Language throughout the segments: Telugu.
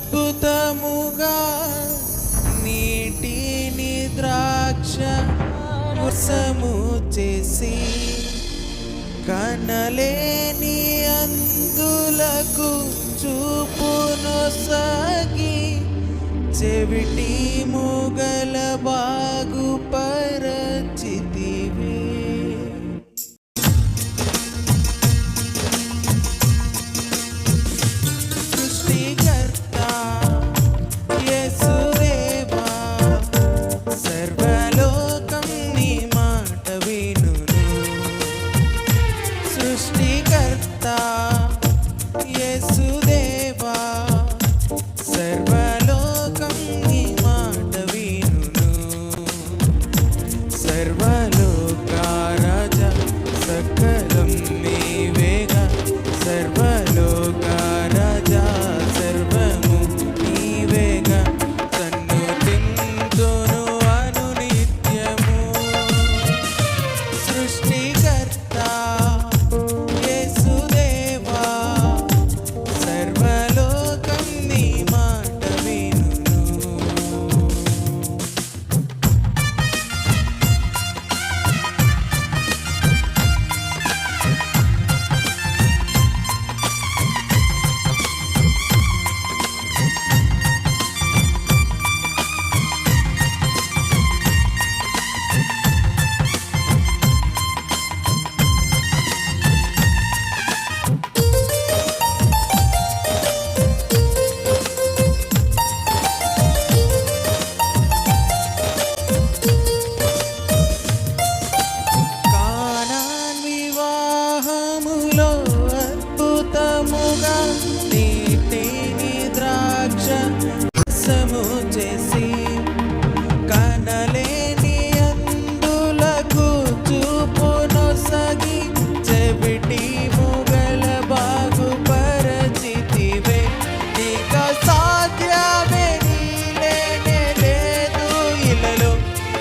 అద్భుతముగా నీటిని ద్రాక్ష ముసము చేసి కనలేని అందులకు చూపును సాగి చెవిటి మొగల బాగుప today.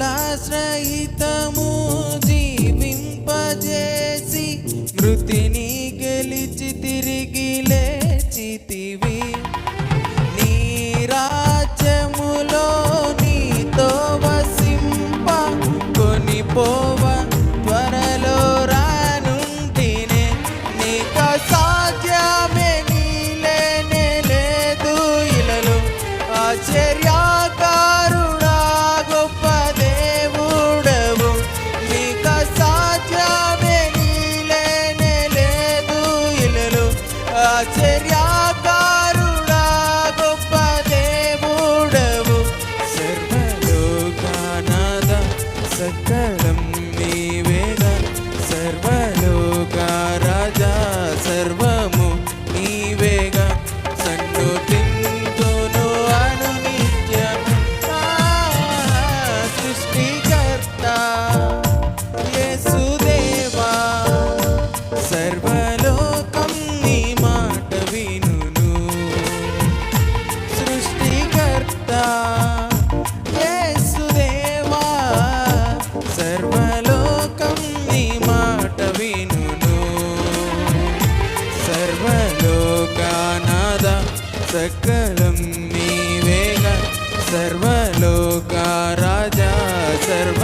ప్రభులాశ్రయితము జీవింపజేసి మృతిని గెలిచి తిరిగి యోగ రాజా సర్వ సకలం నీవేగా సర్వలోకా రాజా సర్వ